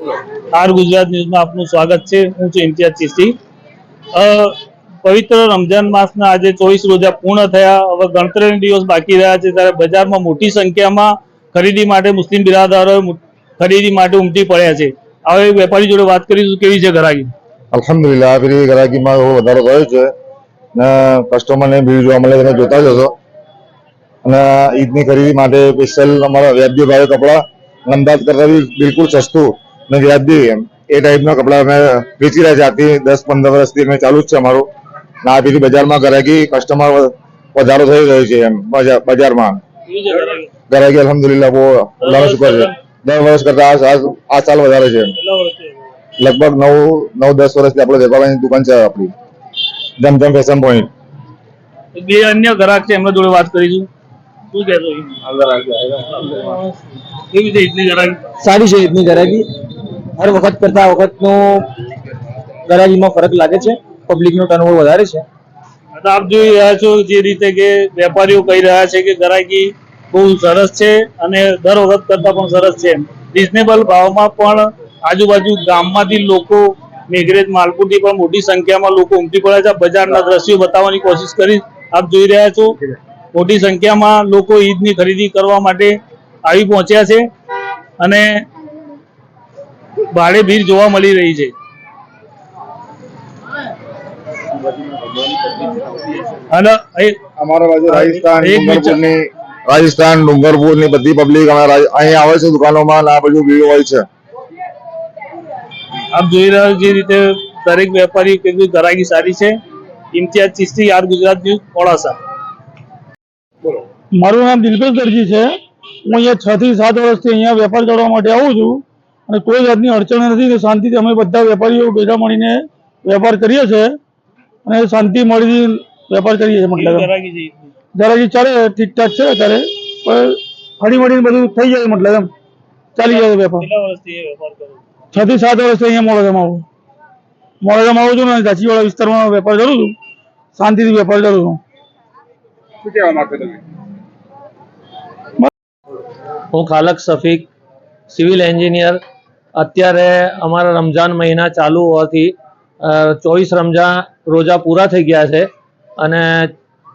R Gujarat ન્યૂઝમાં આપનું સ્વાગત છે. હું છું ઇમ્તિયાઝ ચિસ્તી પવિત્ર રમજાન માસના આજે ચોવીસ રોજા પૂર્ણ થયા. હવે ગણતરીના દિવસ બાકી રહ્યા છે ત્યારે બજારમાં મોટી સંખ્યામાં ખરીદી માટે મુસ્લિમ બિરાદરો ખરીદી માટે ઉમટી પડ્યા છે. હવે વેપારી જોડે વાત કરીશું, કેવી છે ઘરાકી અલ્હમ્દુલિલ્લાહ આ ફેરી ગ્રાહકીમાં વધારો થયો છે ને કસ્ટમરને ભીડ જોવા મળે તમે જોતા જ હશો. અને ઈદની ખરીદી માટે સ્પેશિયલ અમારા વ્યાજબી ભાવે કપડાં અમદાવાદ કરતા બિલકુલ સસ્તું. અને વ્યાજબી એમ. એ ટાઈપના કપડાં અમે વેચી રહ્યા છે. આજથી દસ પંદર વર્ષથી અમે ચાલુ જ છે અમારું. ને બજારમાં ગરાકી કસ્ટમર વધારો થઈ રહ્યો છે એમ બજારમાં. ગરાકી અલ્હમ્દુલિલ્લાહ બહુ અલ્લાહનો શુકર છે. દર વર્ષ કરતા આ સાલ વધારે છે લગભગ નવ નવ દસ વર્ષથી આપણે વેપારની દુકાન છે આપણી. જમજમ ફેશન પોઈન્ટ બે અન્ય ગ્રાહક છે એમના જોડે વાત કરીશું. શું કહેશો? સારી છે ઈદની ગરાગી હર વખત કરતા આ વખતનું ગરાગીમાં ફરક લાગે છે? પબ્લિકનો ટર્નઓવર વધારે છે? આપ જોઈ રહ્યા છો જે રીતે કે વેપારીઓ કહી રહ્યા છે કે ગરાકી બહુ સરસ છે અને દર વખત કરતા પણ સરસ છે રિઝનેબલ ભાવમાં પણ આજુબાજુ ગામમાંથી લોકો મેઘરેજ માલપુરથી પણ મોટી સંખ્યામાં લોકો ઉમટી પડ્યા છે. બજારના દ્રશ્યો બતાવવાની કોશિશ કરી આપ જોઈ રહ્યા છો. મોટી સંખ્યામાં લોકો ઈદની ખરીદી કરવા માટે આવી પહોંચ્યા છે. અને ભાડે ભીડ જોવા મળી રહી છે. અને અમારા બાજુ રાજસ્થાન ડુંગરપુરની બધી પબ્લિક અમારા અહીં આવે છે દુકાનોમાં આ બધું ભીડ હોય છે. આપ જોઈ રહ્યા છો જે રીતે દરેક વેપારી કેટલી ગરાગી સારી છે. Imtiyaz Chisti R Gujarat news Modasa. મારું નામ દિલપેશ દરજી છે. હું અહીંયા છ થી સાત વર્ષથી અહીંયા વેપાર કરવા માટે આવું છું. અને કોઈ જાતની અડચણ નથી ને શાંતિથી અમે બધા વેપારીઓ ભેગા મળીને વેપાર કરીએ છીએ અને શાંતિ મળી વેપાર કરીએ છીએ મતલબ? જરાકી ચાલે ઠીકઠાક છે અત્યારે પણ ફરી મળીને બધું થઈ જાય મતલબ એમ. ચાલી જાય વેપાર. છો? થી સાત વર્ષથી અહીંયા મોડાસામાં આવું મોડાસામાં આવું છું ને ઝાંસીવાળા વિસ્તારમાં વેપાર કરું છું. શાંતિથી વેપાર કરું છું. હું ખાલક સફીક સિવિલ એન્જિનિયર અત્યારે અમારા રમઝાન મહિના ચાલુ હોવાથી ચોવીસ રમઝાન રોજા પૂરા થઈ ગયા છે અને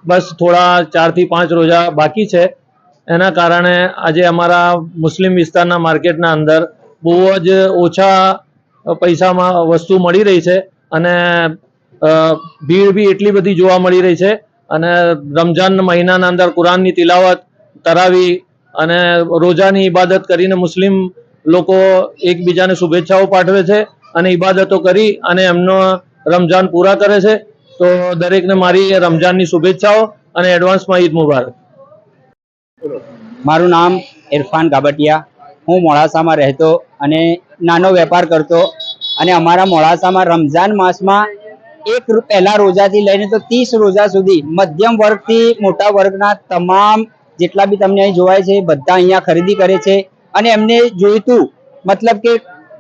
બસ થોડા ચારથી પાંચ રોજા બાકી છે. એના કારણે આજે અમારા મુસ્લિમ વિસ્તારના માર્કેટના અંદર બહુ જ ઓછા પૈસામાં વસ્તુ મળી રહી છે અને ભીડ બી એટલી બધી જોવા મળી રહી છે અને રમજાન મહિનાના અંદર કુરાનની તિલાવત તરાવી અને રોજાની ઇબાદત કરીને મુસ્લિમ લોકો એકબીજાને શુભેચ્છાઓ પાઠવે છે અને ઇબાદતો કરી અને એમનો રમઝાન પૂરા કરે છે. તો દરેકને મારી રમજાનની શુભેચ્છાઓ અને એડવાન્સમાં ઈદ મુબારક. મારું નામ ઇરફાન ગાબટિયા. હું મોડાસામાં રહેતો અને નાનો વેપાર કરતો અને અમારા મોડાસામાં રમઝાન માસમાં એક પહેલા રોજાથી લઈને તો ત્રીસ રોજા સુધી મધ્યમ વર્ગથી મોટા વર્ગના તમામ જેટલા બી તમને અહીં જોવાય છે, બધા અહીંયા ખરીદી કરે છે. અને એમને જોઈતું, મતલબ કે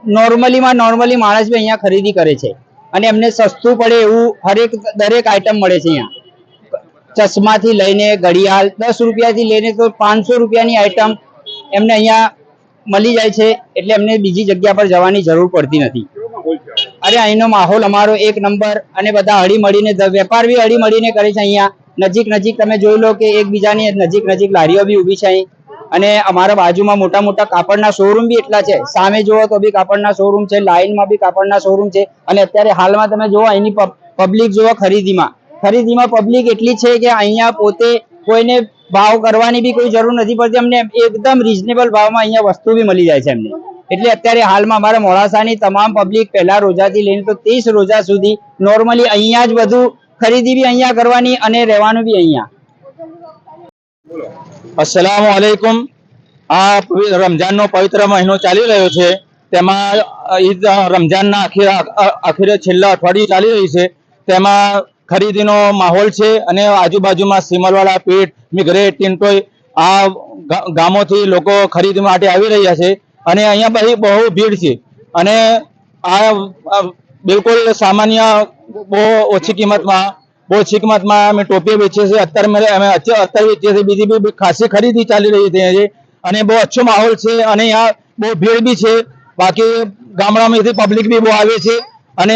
નોર્મલીમાં નોર્મલી માણસ બી અહીંયા ખરીદી કરે છે. અને એમને સસ્તું પડે એવું હરેક, દરેક આઈટમ મળે છે અહીંયા. ચશ્માથી લઈને ઘડિયાળ, દસ રૂપિયાથી લઈને તો પાંચસો રૂપિયાની આઈટમ એમને અહીંયા મળી જાય છે, એટલે એમને બીજી જગ્યા પર જવાની જરૂર પડતી નથી. અરે, અહીંનો માહોલ અમારો એક નંબર અને બધા હળી મળીને વેપાર બી હળી મળીને કરે છે અહીંયા. નજીક નજીક તમે જોઈ લો કે એકબીજાની નજીક નજીક લારીઓ બી ઊભી છે અહીં. અને અમારા બાજુમાં મોટા મોટા કાપડના શોરૂમ બી એટલા છે. સામે જુઓ તો બી કાપડના શોરૂમ છે લાઈનમાં બી કાપડના શોરૂમ છે અને અત્યારે હાલમાં તમે જુઓ અહીંની પબ્લિક જુઓ ખરીદીમાં. ખરીદીમાં પબ્લિક એટલી છે કે અહીંયા પોતે કોઈને ભાવ કરવાની બી કોઈ જરૂર નથી પડતી. અમને એકદમ રિઝનેબલ ભાવમાં અહીંયા વસ્તુ બી મળી જાય છે અમને એટલે અત્યારે હાલમાં અમારા મોડાસાની તમામ પબ્લિક પહેલા રોજાથી લઈને તો ત્રીસ રોજા સુધી નોર્મલી અહીંયા જ બધું ખરીદી બી અહીંયા કરવાની અને રહેવાનું બી અહીંયા. અસલામ આલેકુમ આ રમઝાનનો પવિત્ર મહિનો ચાલી રહ્યો છે. તેમાં ઈદ રમઝાનના આખી આખરે છેલ્લા અઠવાડિયું ચાલી રહી છે. તેમાં ખરીદીનો માહોલ છે અને આજુબાજુમાં સિમલવાળા પીઠ મિઘરેટ ટિન્ટોય આ ગામોથી લોકો ખરીદી માટે આવી રહ્યા છે અને અહીંયા બધી બહુ ભીડ છે. અને આ બિલકુલ સામાન્ય બહુ ઓછી કિંમતમાં બહુ છીક માતમાં અમે ટોપી વેચીએ છીએ. અત્યારે મેં અમે અત્યારે વેચીએ છીએ બીજી બી ખાસી ખરીદી ચાલી રહી છે અને બહુ અચ્છો માહોલ છે અને અહીંયા બહુ ભીડ બી છે. બાકી ગામડામાંથી પબ્લિક બી બહુ આવે છે. અને?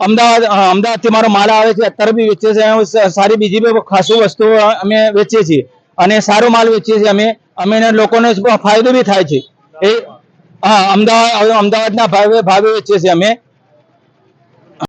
અમદાવાદ અમદાવાદથી મારો માલ આવે છે. અત્યારે બી વેચે છે સારી બીજી બી ખાસું વસ્તુ અમે વેચીએ છીએ. અને સારો માલ વેચીએ છીએ અમે. અમે લોકોને ફાયદો બી થાય છે. એ, હા, અમદાવાદ અમદાવાદના ભાવે ભાવે વેચીએ છીએ અમે.